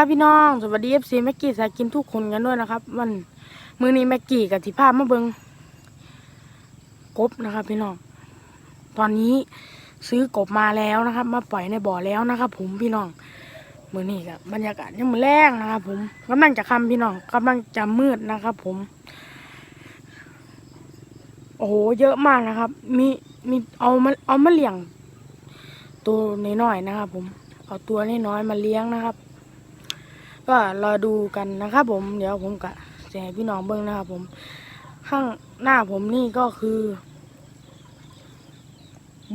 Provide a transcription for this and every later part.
ครับพี่น้องสวัสดีเอฟซีแม็กกี้สายกินทุกคนกันด้วยนะครับ มันมือนี้แม็กกี้กับทิภาพมาเบิงกบนะครับ พี่น้องตอนนี้ซื้อกบมาแล้วนะครับ มาปล่อยในบ่อแล้วนะครับ ผมพี่น้องมือนี้กับบรรยากาศยังมือแรงนะครับ ผมกำลังจะค่ำพี่น้องกำลังจะมืดนะครับ ผม โอ้โหเยอะมากนะครับ มีมีเอามาเอามาเลี้ยง ตัวน้อยๆนะครับ ผมเอาตัวน้อยๆมาเลี้ยงนะครับ ก็รอดูกันนะครับผมเดี๋ยวผมกะแจกพี่น้องเบิ้งนะครับผมข้างหน้าผมนี่ก็คือ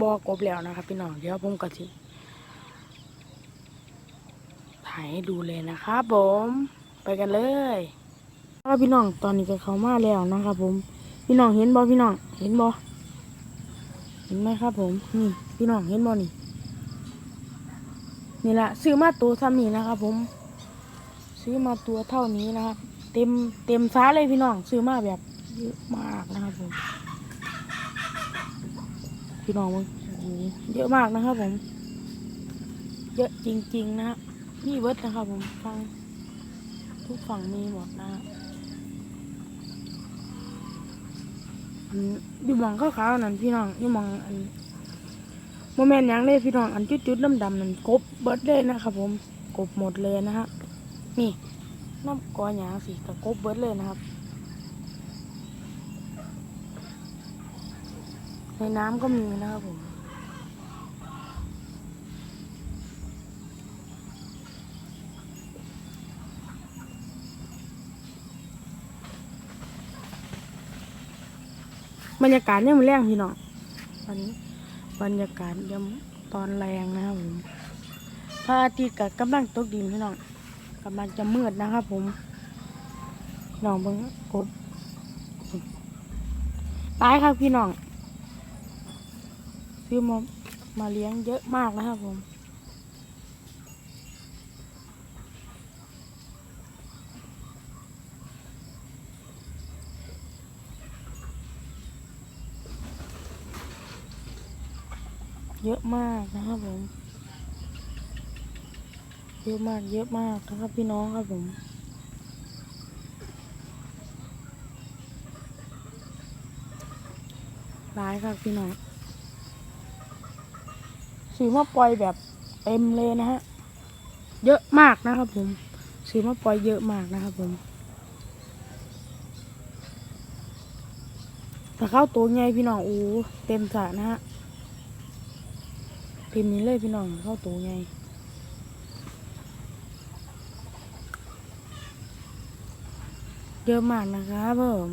บอกบแล้วนะครับ พี่น้องเดี๋ยวผมกะสิถ่ายให้ดูเลยนะครับผมไปกันเลยครับพี่น้องตอนนี้ก็เข้ามาแล้วนะครับผมพี่น้องเห็นบอพี่น้องเห็นบอเห็นไหมครับ ผมนี่พี่น้องเห็นบอนี่นี่แหละซื้อมาตัวซ้ำนี่นะครับผม ซื้อมาตัวเท่านี้นะครับ เต็มเต็มฟ้าเลยพี่น้อง ซื้อมาแบบเยอะมากนะครับผมพี่น้องมึงโอ้โหเยอะมากนะครับผม เยอะจริง ๆ นะฮะนี่เวิร์ดนะครับผมฟังทุกฝั่งมีหมดนะฮะอันอยู่หมองขาวๆนั่นพี่น้องอยู่มองอันโมเมนต์ยังเลยพี่น้องอันจุดๆดำๆนั่นกบเบิร์ดเลยนะครับผมกบหมดเลยนะฮะ นี่น้ำกอหยางสิกับกบเบิดเลยนะครับ ในน้ำก็มีนะครับผมบรรยากาศเนี่ยมันแรงพี่น้องตอนนี้บรรยากาศยังตอนแรงนะครับผมพระอาทิตย์กับกำลังตกดินพี่น้อง กำลังจะมืดนะครับผมน้องเบิ่งกบตายครับพี่น้อง ซื้อมามาเลี้ยงเยอะมากนะครับผมเยอะมากนะครับผม เยอะมากเยอะมากนะครับพี่น้องครับผมร้ายครับพี่น้องซื้อมาปล่อยแบบเต็มเลยนะฮะ เยอะมากนะครับผมซื้อมาปล่อยเยอะมากนะครับผมถ้าเข้าตัวใหญ่พี่น้องอู้เต็มสระนะฮะเต็มนี้เลยพี่น้องเข้าตัวใหญ่ เยอะมากนะครับผม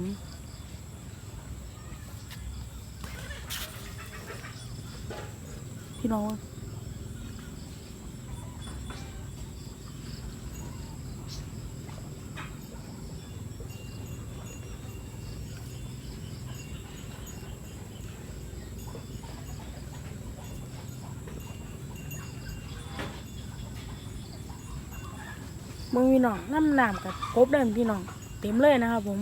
พี่น้องมึงพี่น้องน้ำหน้ำกับกบเดินพี่น้อง เต็มเลยนะครับผม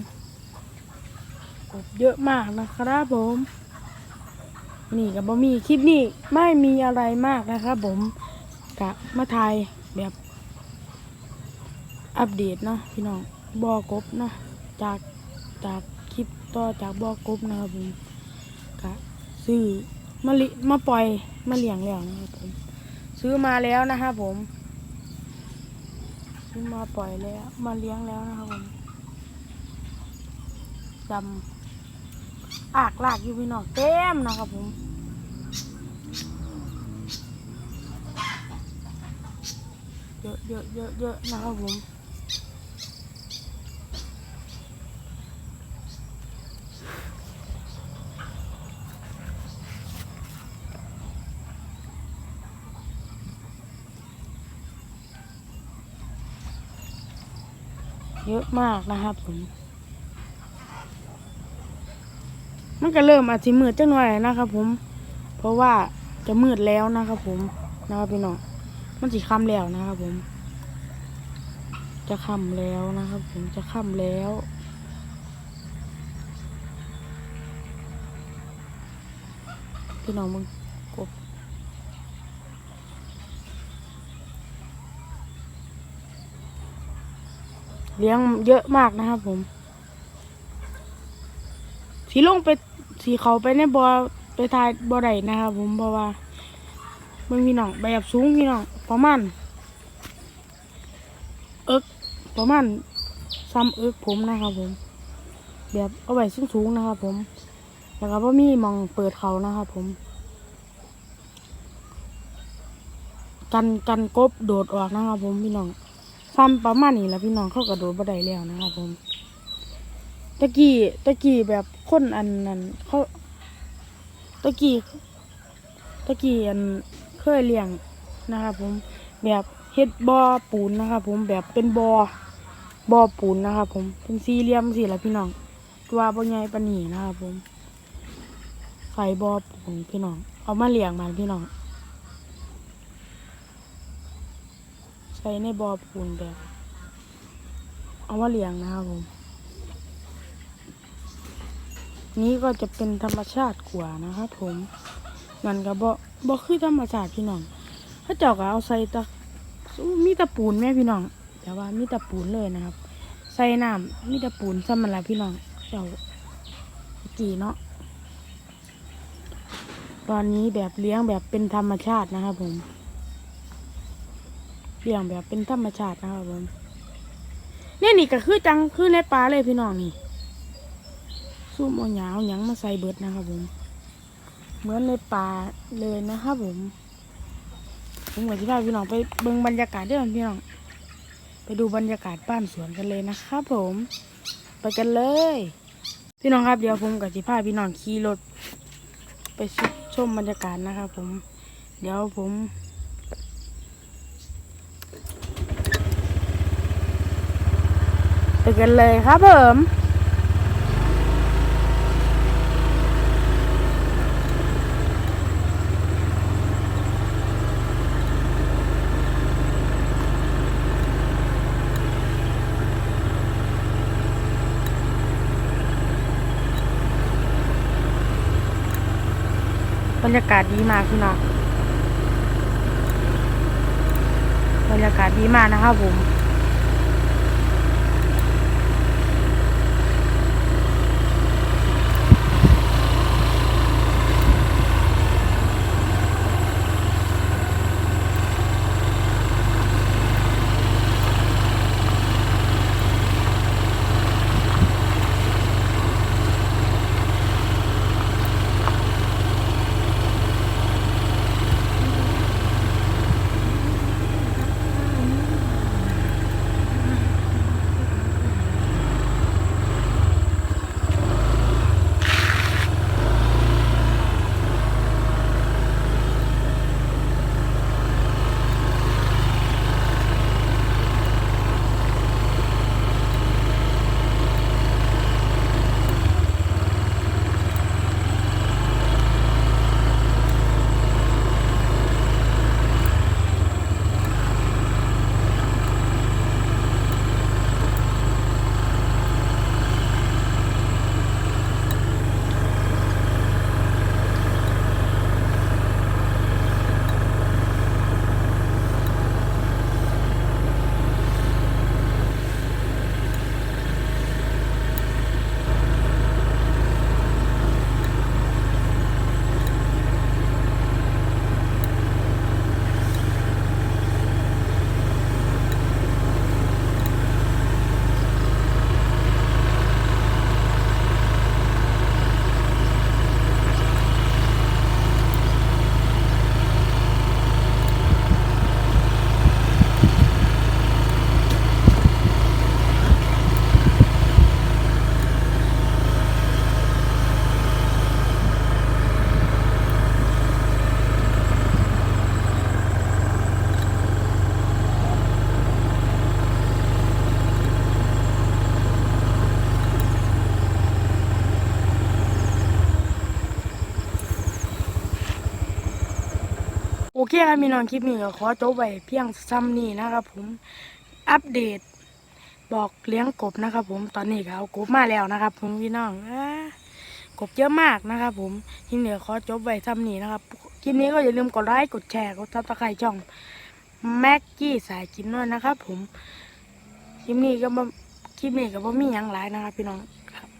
กบเยอะมากนะครับผม นี่กับบะมีคลิปนี้ไม่มีอะไรมากนะครับผมกะมาถ่ายแบบอัปเดตเนาะพี่น้องบอกบเนาะจากจากคลิปต่อจากบอกบนะครับผมกะซื้อมาลิมาปล่อยมาเลี้ยงแล้วนะครับผม ซื้อมาแล้วนะครับผมซื้อมาปล่อยแล้วมาเลี้ยงแล้วนะครับผม ดำอากลากอยู่พี่น้องเต็มนะครับผมเยอะเยอะเยอะเยอะนะครับผมเยอะมากนะครับผม มันก็เริ่มอาจจะมืดจังหน่อยนะครับผม เพราะว่าจะมืดแล้วนะครับผมนะครับพี่น้องมันสิค่ำแล้วนะครับผม จะค่ำแล้วนะครับผมจะค่ำแล้วพี่น้องมึงกบเลี้ยงเยอะมากนะครับผมสีลงไป สีเขาไปในบ่อไปทายบ่อใดนะครับผมเพราะว่าเบิ่งพี่น้องแบบสูงพี่น้องประมาณเอิกประมาณซ้ำเอิกผมนะครับผม แบบเอาไว้สูงนะครับผมแล้วก็บ่มีมองเปิดเขานะครับผม กันกันกบโดดออกนะครับผมพี่น้องซ้ำประมาณนี้แล้วพี่น้องเข้ากระโดดบ่ได้แล้วนะครับผม ตะกี้ตะกี้แบบคนอันนั้นเขาตะกี้ตะกี้อันเคยเลี้ยงนะครับผมแบบเฮ็ดบ่อปูนนะครับผมแบบเป็นบ่อบ่อปูนนะครับผมเป็นสี่เหลี่ยมสี่ละพี่น้องตัวบ่ใหญ่ปานนี้นะครับผมใส่บ่อปูนพี่น้อง เอามาเลี้ยงมันพี่น้องใส่ในบ่อปูนแบบ เอามาเลี้ยงนะครับผม นี้ก็จะเป็นธรรมชาติกว่านะครับผมมันก็บ่บ่คือธรรมชาติพี่น้องถ้าเจ้าก็เอาใส่ตะมีตะปูนแม่พี่น้อง แต่ว่ามีตะปูนเลยนะครับ ใส่น้ำมีตะปูนซ้ำมันละพี่น้อง เจ้ากี่เนาะตอนนี้แบบเลี้ยงแบบเป็นธรรมชาตินะครับผม เลี้ยงแบบเป็นธรรมชาตินะครับผมนี่นี่ก็คือจังคือในป่าเลยพี่น้องนี่ ซุ่มเอาหยาวหยังมาใส่เบิดนะครับผม เหมือนในป่าเลยนะครับผม ผมกับที่พาพี่น้องไปเบิ่งบรรยากาศด้วยกันพี่น้อง ไปดูบรรยากาศบ้านสวนกันเลยนะครับผม ไปกันเลย พี่น้องครับเดี๋ยวผมกับที่พาพี่น้องขี่รถไปชมบรรยากาศนะครับผม เดี๋ยวผมไปกันเลยครับผม รรยากาศดีมากพี่น้องบรรยากาศดีมากนะครับผม โอเคครับพี่น้องคลิปนี้ก็ขอจบไว้เพียงซ้ำนี้นะครับผมอัปเดต บอกเลี้ยงกบนะครับ ผมตอนนี้ก็เอากบมาแล้วนะครับ ผมพี่น้องกบเยอะมากนะครับ ผมทีนี้ขอจบไว้ซ้ำนี้นะครับคลิปนี้ก็อย่าลืมกดไลค์กดแชร์กดซับสไครต์ช่องแม็กกี้สายกินด้วยนะครับ ผมคลิปนี้ก็มาคลิปนี้ก็บ่มีหยังหลายนะครับ พี่น้อง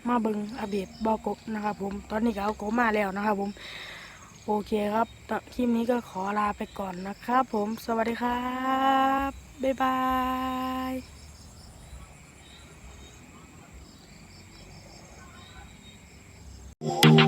มาเบิงอัปเดตบอกบนะครับ ผมตอนนี้ก็เอากบมาแล้วนะครับ ผม โอเคครับคลิปนี้ก็ขอลาไปก่อนนะครับผมสวัสดีครับ บ๊ายบาย